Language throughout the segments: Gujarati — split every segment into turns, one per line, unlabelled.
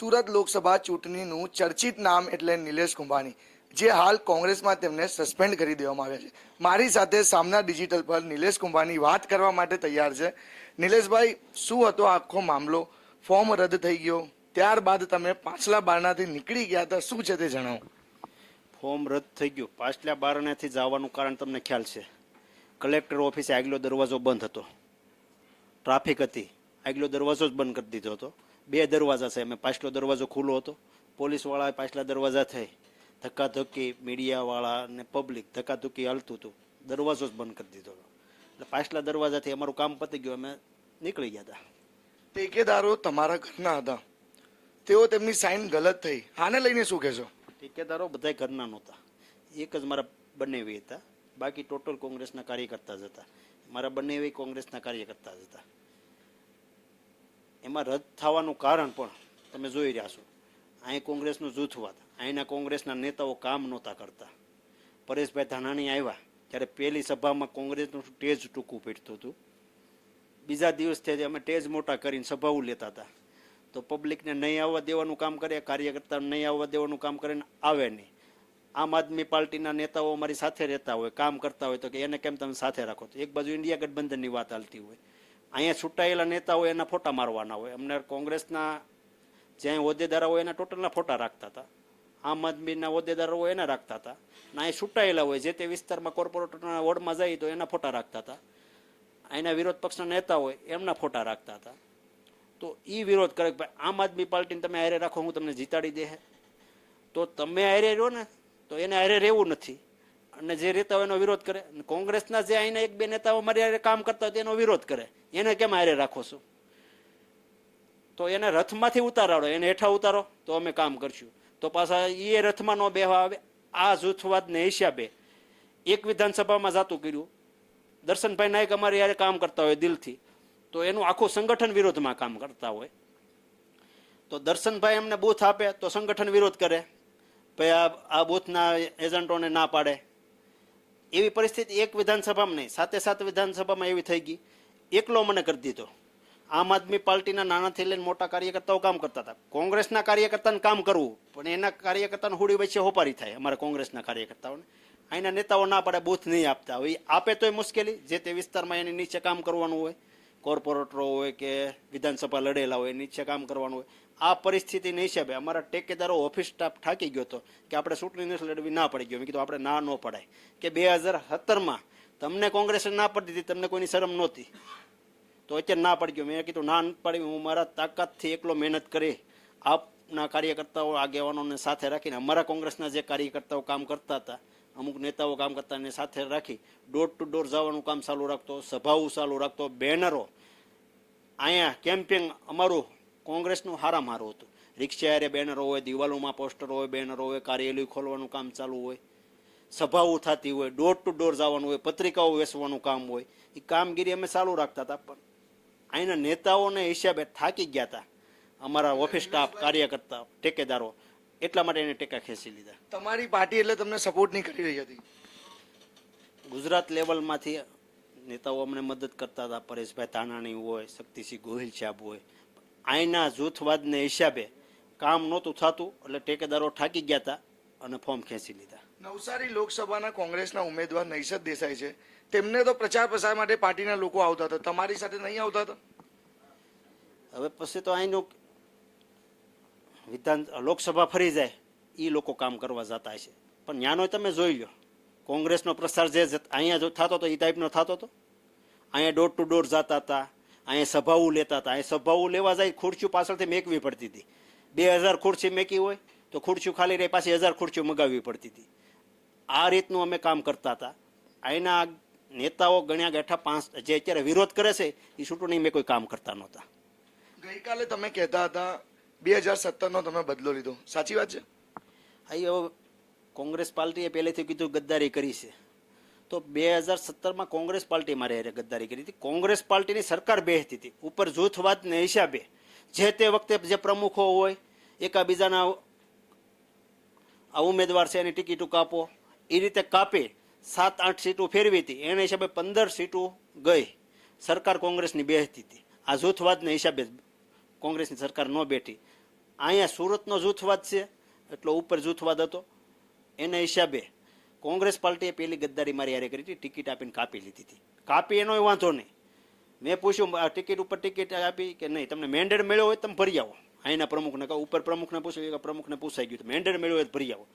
સુરત લોકસભા ચૂંટણીનું ચર્ચિત નામ એટલે નિલેશ કુંભાણી, જે હાલ કોંગ્રેસમાં તેમને સસ્પેન્ડ કરી દેવામાં આવ્યા છે. મારી સાથે સામના ડિજિટલ પર નિલેશ કુંભાણી વાત કરવા માટે તૈયાર છે. નિલેશભાઈ, શું હતો આખો મામલો? ફોર્મ રદ થઈ ગયો. ત્યારબાદ તમે પાછલા બારણાથી નીકળી ગયા હતા. શું છે તે જણાવો?
ફોર્મ રદ થઈ ગયું. પાછલા બારણાથી જવાનું કારણ તમને ખ્યાલ છે. કલેક્ટર ઓફિસે આગલો દરવાજો બંધ હતો. ટ્રાફિક હતી. આગલો દરવાજો જ બંધ કરી દીધો હતો. બે દરવાજા છે. અમે પાછલો દરવાજો ખુલ્લો હતો. પોલીસવાળા પાછલા દરવાજા થઈ. ધક્કાધક્કી મીડિયાવાળા અને પબ્લિક ધક્કાધુક્કી હાલતું હતું. દરવાજો જ બંધ કરી દીધો. એટલે પાછલા દરવાજાથી અમારું કામ પતી ગયું. અમે નીકળી ગયા હતા.
ટેકેદારો તમારા ઘરના હતા. તેઓ તેમની સાઇન ગલત થઈ. આને લઈને શું કહેશો?
ઠેકેદારો બધા ઘરના નહોતા. એક જ મારા બંને હતા. બાકી ટોટલ કોંગ્રેસના કાર્યકર્તા જ હતા. મારા બંને કોંગ્રેસના કાર્યકર્તા જ હતા. એમાં રદ થવાનું કારણ પણ તમે જોઈ રહ્યા છો. અહીં કોંગ્રેસનું જૂથવાદ અહીંના કોંગ્રેસના નેતાઓ કામ નહોતા કરતા. પરેશભાઈ ધાનાણી આવ્યા ત્યારે પહેલી સભામાં કોંગ્રેસનું સ્ટેજ ટૂંકું પડતું હતું. બીજા દિવસથી અમે ટેજ મોટા કરીને સભાઓ લેતા હતા. તો પબ્લિકને નહીં આવવા દેવાનું કામ કરે, કાર્યકર્તાને નહીં આવવા દેવાનું કામ કરીને આવે નહીં. આમ આદમી પાર્ટીના નેતાઓ અમારી સાથે રહેતા હોય, કામ કરતા હોય તો કે એને કેમ તમે સાથે રાખો તો એક બાજુ ઇન્ડિયા ગઠબંધનની વાત હાલતી હોય. અહીંયા છૂટાયેલા નેતાઓ એના ફોટા મારવાના હોય. અમને કોંગ્રેસના જ્યાં હોદ્દેદારો હોય એના ટોટલના ફોટા રાખતા હતા. આમ આદમીના હોદ્દેદારો હોય એના રાખતા હતા. અને અહીંયા છૂટાયેલા હોય, જે તે વિસ્તારમાં કોર્પોરેટરના વોર્ડમાં જાય તો એના ફોટા રાખતા હતા. અહીંના વિરોધ પક્ષના નેતા હોય, એમના ફોટા રાખતા હતા. તો એ વિરોધ કરે કે ભાઈ, આમ આદમી પાર્ટીને તમે હારે રાખો, હું તમને જીતાડી દે તો તમે હારે રહ્યો ને, તો એને હારે રહેવું નથી. અને જે રીતે એનો વિરોધ કરે કોંગ્રેસના જે અહીંના એક બે નેતાઓ મારી કામ કરતા હોય તેનો વિરોધ કરે. એને કેમ હારે રાખો છો? તો એને રથમાંથી ઉતારાડો, એને હેઠા ઉતારો, તો અમે કામ કરશું. તો પાછા એ રથમાં ન બેહવા આવે. આ જૂથવાદને હિસાબે એક વિધાનસભામાં જાતું કર્યું. દર્શનભાઈ નાયક અમારી યારે કામ કરતા હોય દિલથી. તો એનું આખું સંગઠન વિરોધમાં કામ કરતા હોય. તો દર્શનભાઈ એમને બૂથ આપે તો સંગઠન વિરોધ કરે. ભાઈ આ બૂથના એજન્ટોને ના પાડે. એવી પરિસ્થિતિ એક વિધાનસભામાં નહીં, સાતે સાત વિધાનસભામાં એવી થઈ ગઈ. એકલો મને કરી દીધો. આમ આદમી પાર્ટીના નાનાથી લઈને મોટા કાર્યકર્તાઓ કામ કરતા હતા. કોંગ્રેસના કાર્યકર્તાને કામ કરવું, પણ એના કાર્યકર્તાને હોડી વચ્ચે હોપારી થાય અમારા કોંગ્રેસના કાર્યકર્તાઓને. અહીંના નેતાઓ ના પાડે બૂથ નહીં આપતા હવે આપે તોય મુશ્કેલી, જે તે વિસ્તારમાં એની નીચે કામ કરવાનું હોય. કોર્પોરેટરો હોય કે વિધાનસભા લડેલા હોય, નીચે કામ કરવાનું હોય, આ પરિસ્થિતિને હિસાબે અમારા ટેકેદારો ઓફિસ સ્ટાફ થાકી ગયો હતો કે આપણે ચૂંટણી નથી લડવી ના પડી ગયો. મેં કીધું આપણે ના ન પડાય. કે બે હજાર સત્તરમાં તમને કોંગ્રેસે ના પડી દીધી, તમને કોઈની શરમ નહોતી. તો અત્યારે ના પડી ગયો. મેં કીધું ના પડી, હું મારા તાકાતથી એકલો મહેનત કરી આપના કાર્યકર્તાઓ, આગેવાનોને સાથે રાખીને અમારા કોંગ્રેસના જે કાર્યકર્તાઓ કામ કરતા હતા, અમુક નેતાઓ કામ કરતા એને સાથે રાખી ડોર ટુ ડોર જવાનું કામ ચાલુ રાખતો, સભાઓ ચાલુ રાખતો, બેનરો અહીંયા કેમ્પિંગ અમારું કોંગ્રેસનું હારા મારું હતું. રિક્ષા હારે બેનરો હોય દિવાલોમાં પોસ્ટરો હોય બેનરો હોય કાર્યાલય ખોલવાનું કામ ચાલુ હોય. સભાઓ થતી હોય ડોર ટુ ડોર જવાનું હોય પત્રિકાઓ વેચવાનું કામ હોય. એ કામગીરી અમે ચાલુ રાખતા હતા પણ અહીંના નેતાઓને હિસાબે થાકી ગયા હતા. અમારા ઓફિસ સ્ટાફ કાર્યકર્તા ટેકેદારો એટલા માટે એને ટેકા ખેંચી લીધા.
તમારી પાર્ટી એટલે તમને સપોર્ટ નહીં કરી રહી હતી?
ગુજરાત લેવલમાંથી નેતાઓ અમને મદદ કરતા હતા. પરેશભાઈ તાનાણી હોય શક્તિસિંહ ગોહિલ સાહેબ હોય. અહીંના જૂથવાદને હિસાબે કામ નહોતું થતું એટલે ટેકેદારો થાકી ગયા હતા અને ફોર્મ ખેંચી લીધા.
નવસારી લોકસભાના કોંગ્રેસના ઉમેદવાર નૈષદ દેસાઈ છે. તેમને તો પ્રચાર પ્રસાર માટે પાર્ટીના લોકો આવતા હતા. તમારી સાથે નહીં આવતા હતા?
હવે પછી તો અહીંનું વિધાન લોકસભા ફરી જાય. એ લોકો કામ કરવા જતા છે પણ ન્યાનો તમે જોઈ લો કોંગ્રેસનો પ્રસાર જે અહીંયા જો થતો હતો એ ટાઈપનો થતો હતો અહીંયા ડોર ટુ ડોર જતા હતા અહીંયા સભાઓ લેતા હતા. અહીંયા સભાઓ લેવા જાય ખુરશીઓ પાછળથી મેકવી પડતી હતી. બે હજાર ખુરશી મેકી હોય તો ખુરશીઓ ખાલી રહી પાછી હજાર ખુરશીઓ મગાવવી પડતી હતી. આ રીતનું અમે કામ કરતા હતા. અહીંના નેતાઓ ગણ્યા ગાંઠા પાંચ જે અત્યારે વિરોધ કરે છે એ ચૂંટણી મેં કોઈ કામ કરતા નહોતા.
ગઈકાલે તમે કહેતા હતા બે હજાર સત્તરનો તમે બદલો લીધો. સાચી વાત છે?
અહીં હવે કોંગ્રેસ પાર્ટીએ પહેલેથી કીધું ગદ્દારી કરી છે. તો બે હજાર સત્તરમાં કોંગ્રેસ પાર્ટી મારે હારે ગદ્દારી કરી હતી. કોંગ્રેસ પાર્ટીની સરકાર બેસતી હતી. ઉપર જૂથવાદને હિસાબે જે તે વખતે જે પ્રમુખો હોય, એકાબીજાના આ ઉમેદવાર છે એની ટિકિટો કાપો. એ રીતે કાપી સાત આઠ સીટો ફેરવી હતી. એના હિસાબે પંદર સીટો ગઈ. સરકાર કોંગ્રેસની બેસતી હતી. આ જૂથવાદને હિસાબે કોંગ્રેસની સરકાર ન બેઠી. અહીંયા સુરતનો જૂથવાદ છે. એટલો ઉપર જૂથવાદ હતો. એના હિસાબે કોંગ્રેસ પાર્ટીએ પેલી ગદ્દારી મારી યારે કરી હતી ટિકિટ આપીને કાપી લીધી હતી. કાપી એનો વાંધો નહીં. મેં પૂછ્યું આ ટિકિટ ઉપર ટિકિટ આપી કે નહીં? તમને મેન્ડેટ મળ્યો હોય તમે ભરી આવો. અહીંના પ્રમુખને કહો ઉપર પ્રમુખને પૂછ્યું કે પ્રમુખને પૂછાઈ ગયું મેન્ડેટ મળ્યો હોય તો ભરી આવો.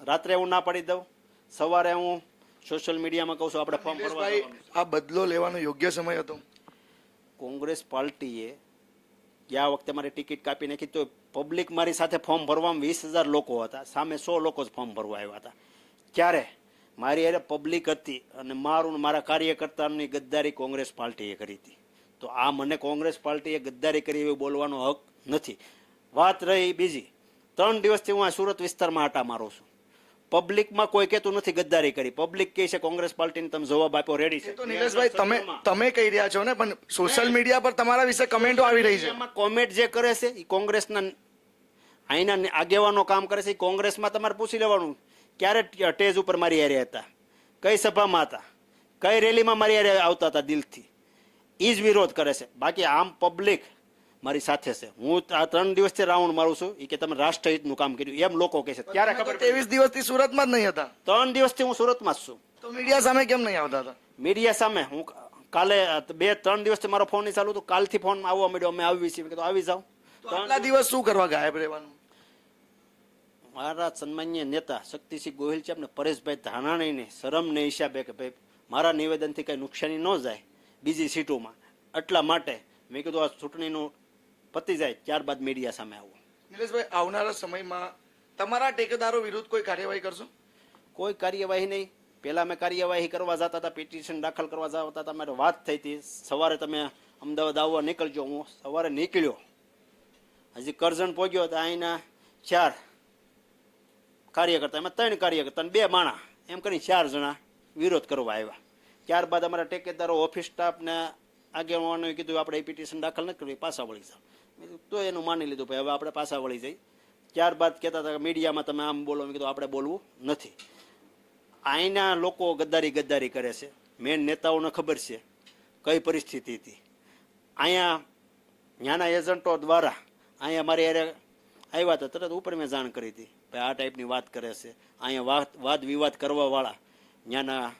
રાત્રે હું ના પાડી દઉં. સવારે હું સોશિયલ મીડિયામાં કહું છું આપણે ફોર્મ ભરવા.
આ બદલો લેવાનો યોગ્ય સમય હતો?
કોંગ્રેસ પાર્ટીએ ગયા વખતે મારી ટિકિટ કાપી નાખી તો પબ્લિક મારી સાથે ફોર્મ ભરવામાં વીસ હજાર લોકો હતા. સામે સો લોકો જ ફોર્મ ભરવા આવ્યા હતા. ક્યારે મારી અરે પબ્લિક હતી અને મારું મારા કાર્યકર્તાની ગદ્દારી કોંગ્રેસ પાર્ટીએ કરી હતી. તો આ મને કોંગ્રેસ પાર્ટીએ ગદ્દારી કરી એવું બોલવાનો હક નથી. વાત રહી બીજી. ત્રણ દિવસથી હું આ સુરત વિસ્તારમાં આટા મારું છું. પબ્લિકમાં કોઈ કહેતું નથી ગદ્દારી કરી. પબ્લિક કહે છે કોંગ્રેસ પાર્ટીને તમે જવાબ આપ્યો રેડી છે.
તો નિલેશભાઈ તમે તમે કહી રહ્યા છો ને પણ સોશિયલ મીડિયા પર તમારા વિશે કમેન્ટો આવી રહી છે.
કોમેન્ટ જે કરે છે એ કોંગ્રેસના અહીંના આગેવાનો કામ કરે છે એ કોંગ્રેસમાં તમારે પૂછી લેવાનું ક્યારે ટેજ ઉપર મારી હારે હતા? કઈ સભામાં હતા? કઈ રેલીમાં મારી હારે આવતા હતા દિલથી? એ જ વિરોધ કરે છે. બાકી આમ પબ્લિક મારી સાથે છે. હું આ ત્રણ દિવસથી રાઉન્ડ મારું છું. એ કે તમે રાષ્ટ્રહિતનું કામ કર્યું. એમ લોકો કહે છે. ત્યારે ખબર?
ત્રેવીસ દિવસથી સુરતમાં જ નહીં હતા.
ત્રણ દિવસથી હું સુરતમાં જ છું.
તો મીડિયા સામે કેમ નહીં આવતા હતા?
મીડિયા સામે. હું કાલે બે ત્રણ દિવસથી મારો ફોન નહીં ચાલુ તો કાલથી ફોન આવવા માંડ્યો. અમે આવી છીએ. તો આવી જાઓ.
ત્રણ દિવસ શું કરવા ગાયબ રહેવાનું?
મારા સન્માન્ય નેતા શક્તિસિંહ ગોહિલ છે અને પરેશભાઈ ધાનાણીને શરમને હિસાબે કે ભાઈ મારા નિવેદનથી કંઈ નુકસાની ન જાય બીજી સીટોમાં. એટલા માટે મેં કીધું આ ચૂંટણીનું પતી જાય ત્યારબાદ મીડિયા સામે આવું.
નિલેશભાઈ આવનારા સમયમાં તમારા ટેકેદારો વિરુદ્ધ કોઈ કાર્યવાહી કરશો?
કોઈ કાર્યવાહી નહીં. પહેલાં અમે કાર્યવાહી કરવા જતા હતા પિટિશન દાખલ કરવા જતા હતા. અમારે વાત થઈ હતી. સવારે તમે અમદાવાદ આવવા નીકળજો. હું સવારે નીકળ્યો. હજી કરજણ પહોંચ્યો તો અહીંના ચાર કાર્યકર્તા એમાં ત્રણ કાર્યકર્તા બે માણા. એમ કરીને ચાર જણા વિરોધ કરવા આવ્યા. ત્યારબાદ અમારા ટેકેદારો ઓફિસ સ્ટાફને આગેવાનોએ કીધું, આપણે એ પિટિશન દાખલ નથી કરવી પાછા વળી જાઓ. તો એનું માની લીધું, ભાઈ, હવે આપણે પાછા વળી જઈ ત્યારબાદ કહેતા હતા મીડિયામાં તમે આમ બોલો, મેં કીધું, આપણે બોલવું નથી. અહીંના લોકો ગદ્દારી ગદ્દારી કરે છે. મેન નેતાઓને ખબર છે કઈ પરિસ્થિતિ હતી. અહીંયા ત્યાંના એજન્ટો દ્વારા અહીંયા મારી યારે આવ્યા હતા, તરત ઉપર મેં જાણ કરી હતી. ભાઈ, આ ટાઈપની વાત કરે છે. અહીંયા વાત, વાદ વિવાદ કરવાવાળા ત્યાંના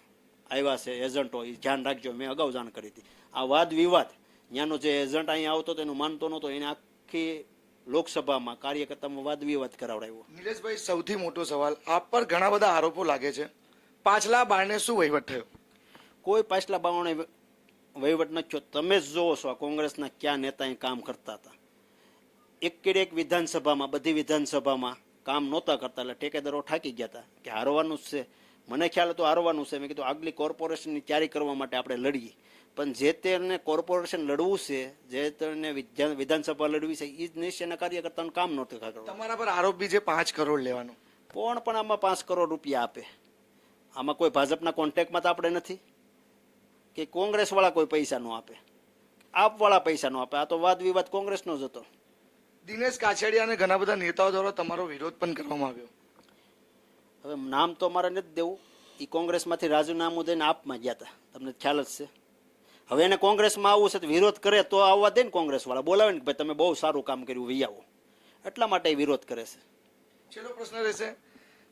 આવ્યા છે એજન્ટો એ ધ્યાન રાખજો, મેં અગાઉ જાણ કરી હતી. આ વાદ વિવાદ. ત્યાંનો જે એજન્ટ અહીંયા આવતો તેનું માનતો નહોતો. એને આખી લોકસભામાં કાર્યકર્તામાં વાદ વિવાદ કરાવડાવ્યો.
નિલેશભાઈ સૌથી મોટો સવાલ આપ પર ઘણા બધા આરોપો લાગે છે. પાછલા બારને શું વહીવટ થયો?
કોઈ પાછલા બાણે વહીવટ નથી થયો. તમે જ જોવો છો આ કોંગ્રેસના કયા નેતા અહીં કામ કરતા હતા. એક કેડ એક વિધાનસભામાં બધી વિધાનસભામાં કામ નહોતા કરતા. એટલે ઠેકેદારો થાકી ગયા હતા કે હારવાનું જ છે. મને ખ્યાલ હતો હારવાનું છે. મેં કીધું આગલી કોર્પોરેશનની તૈયારી કરવા માટે આપણે લડીએ. પણ જે તેને કોર્પોરેશન લડવું છે જે તેને વિધાનસભા લડવી છે એ જ નિશ્ચયના કાર્યકર્તાનું કામ નહોતું કરવું
તમારા પર આરોપ બી છે પાંચ કરોડ લેવાનો.
કોણ પણ આમાં પાંચ કરોડ રૂપિયા આપે? આમાં કોઈ ભાજપના કોન્ટેક્ટમાં તો આપણે નથી? કે કોંગ્રેસવાળા કોઈ પૈસા ન આપે? આપવાળા પૈસા ન આપે? આ તો વાદ વિવાદ કોંગ્રેસનો જ હતો.
દિનેશ કાછડિયા અને ઘણા બધા નેતાઓ દ્વારા તમારો વિરોધ પણ કરવામાં આવ્યો.
હવે નામ તો અમારે નથી દેવું. એ કોંગ્રેસમાંથી રાજીનામું દઈને આપમાં ગયા હતા. તમને ખ્યાલ જ છે. હવે એને કોંગ્રેસમાં આવવું છે તો વિરોધ કરે તો આવવા દે ને કોંગ્રેસવાળા. બોલાવે ને ભાઈ તમે બહુ સારું કામ કર્યું વી આવો. એટલા માટે વિરોધ કરે છે.
છેલ્લો પ્રશ્ન રહેશે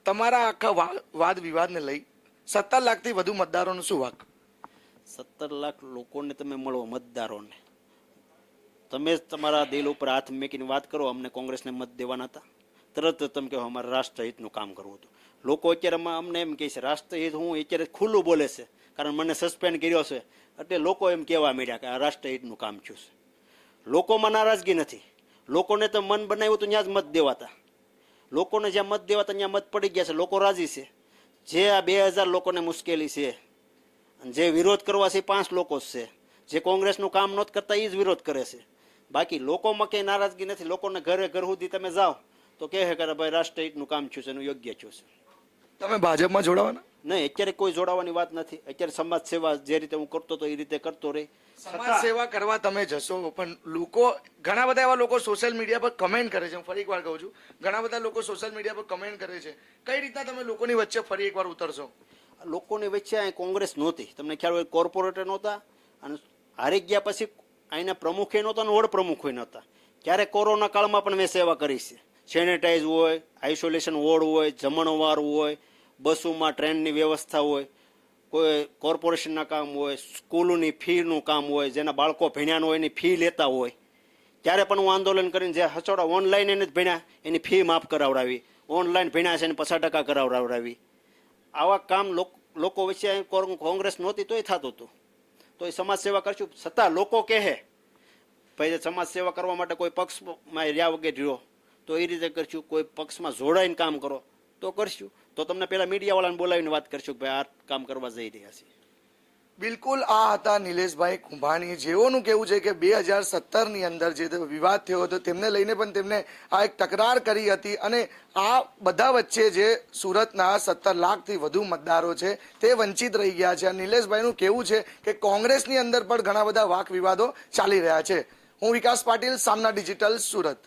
તમારા આખા વાદ વિવાદને લઈ સત્તર લાખથી વધુ મતદારોનું શું વાક?
સત્તર લાખ લોકોને તમે મળો મતદારોને. તમે જ તમારા દિલ ઉપર હાથ મૂકીને વાત કરો અમને કોંગ્રેસને મત દેવાના હતા. તરત તમે કહો અમારે રાષ્ટ્રહિતનું કામ કરવું હતું. લોકો અત્યારે અમને એમ કહે છે, રાષ્ટ્રહિત હું અત્યારે ખુલ્લું બોલે છે, કારણ મને સસ્પેન્ડ કર્યો છે. એટલે લોકો એમ કહેવા માંડ્યા કે આ રાષ્ટ્રહિતનું કામ થયું છે. લોકોમાં નારાજગી નથી. લોકોને તો મન બનાવ્યું તો ત્યાં જ મત દેવાતા. લોકોને જ્યાં મત દેવાતા, ત્યાં મત પડી ગયા છે. લોકો રાજી છે. જે આ બે હજાર લોકોને મુશ્કેલી છે, અને જે વિરોધ કરવા છે પાંચ લોકો જ છે. જે કોંગ્રેસનું કામ નહોત કરતા, એ જ વિરોધ કરે છે. બાકી લોકોમાં કંઈ નારાજગી નથી. લોકોને ઘરે ઘર સુધી તમે જાઓ, તો કહે છે કે ભાઈ, રાષ્ટ્રહિતનું કામ થયું છે, એનું યોગ્ય થયું છે.
તમે ભાજપમાં જોડાવાના?
નહીં અત્યારે કોઈ જોડાવાની વાત નથી. અત્યારે સમાજ સેવા જે રીતે હું કરતો હતો એ રીતે કરતો રહી.
સમાજ સેવા કરવા તમે જશો પણ લોકો ઘણા બધા એવા લોકો સોશિયલ મીડિયા પર કમેન્ટ કરે છે. હું ફરી એકવાર કહું છું ઘણા બધા લોકો સોશિયલ મીડિયા પર કમેન્ટ કરે છે. કઈ રીતના તમે લોકોની વચ્ચે ફરી એકવાર ઉતરશો?
લોકોની વચ્ચે અહીં કોંગ્રેસ નહોતી. તમને ખ્યાલ હોય કોર્પોરેટર નહોતા અને હારી ગયા પછી અહીંના પ્રમુખે નહોતા અને વડ પ્રમુખે નહોતા. ત્યારે કોરોના કાળમાં પણ મેં સેવા કરી છે. સેનેટાઈઝ હોય આઇસોલેશન વોર્ડ હોય જમણવાર હોય બસોમાં ટ્રેનની વ્યવસ્થા હોય, કોઈ કોર્પોરેશનના કામ હોય, સ્કૂલોની ફીનું કામ હોય, જેના બાળકો ભણ્યા હોય એની ફી લેતા હોય. ત્યારે પણ હું આંદોલન કરીને જે હચોડા ઓનલાઈન એને જ ભણ્યા, એની ફી માફ કરાવડાવી. ઓનલાઈન ભણ્યા છે એને પચાસ ટકા કરાવડાવડાવી. આવા કામ લોક- વચ્ચે કોંગ્રેસ નહોતી, તોય થતું હતું. તો એ સમાજ સેવા કરશું. છતાં લોકો કહે, ભાઈ સમાજ સેવા કરવા માટે કોઈ પક્ષમાં રહ્યા વગર રહ્યો, તો એ રીતે કરશું. કોઈ પક્ષમાં જોડાઈને કામ કરો. તો કરશું. તો તમને પેલા મીડિયાવાળાને બોલાવીને વાત કરશું કે ભાઈ આ કામ કરવા જઈ રહ્યા છે
બિલકુલ આ હતા નિલેશભાઈ કુંભાણી. જેઓનું કેવું છે કે બે હજાર સત્તરની અંદર જે વિવાદ થયો હતો તેમને લઈને પણ તેમને આ એક તકરાર કરી હતી અને આ બધા વચ્ચે જે સુરતના સત્તર લાખથી વધુ મતદારો છે તે વંચિત રહી ગયા છે. અને નિલેશભાઈનું કેવું છે કે કોંગ્રેસની અંદર પણ ઘણા બધા વાક વિવાદો ચાલી રહ્યા છે. હું વિકાસ પાટીલ, સામના ડિજિટલ, સુરત.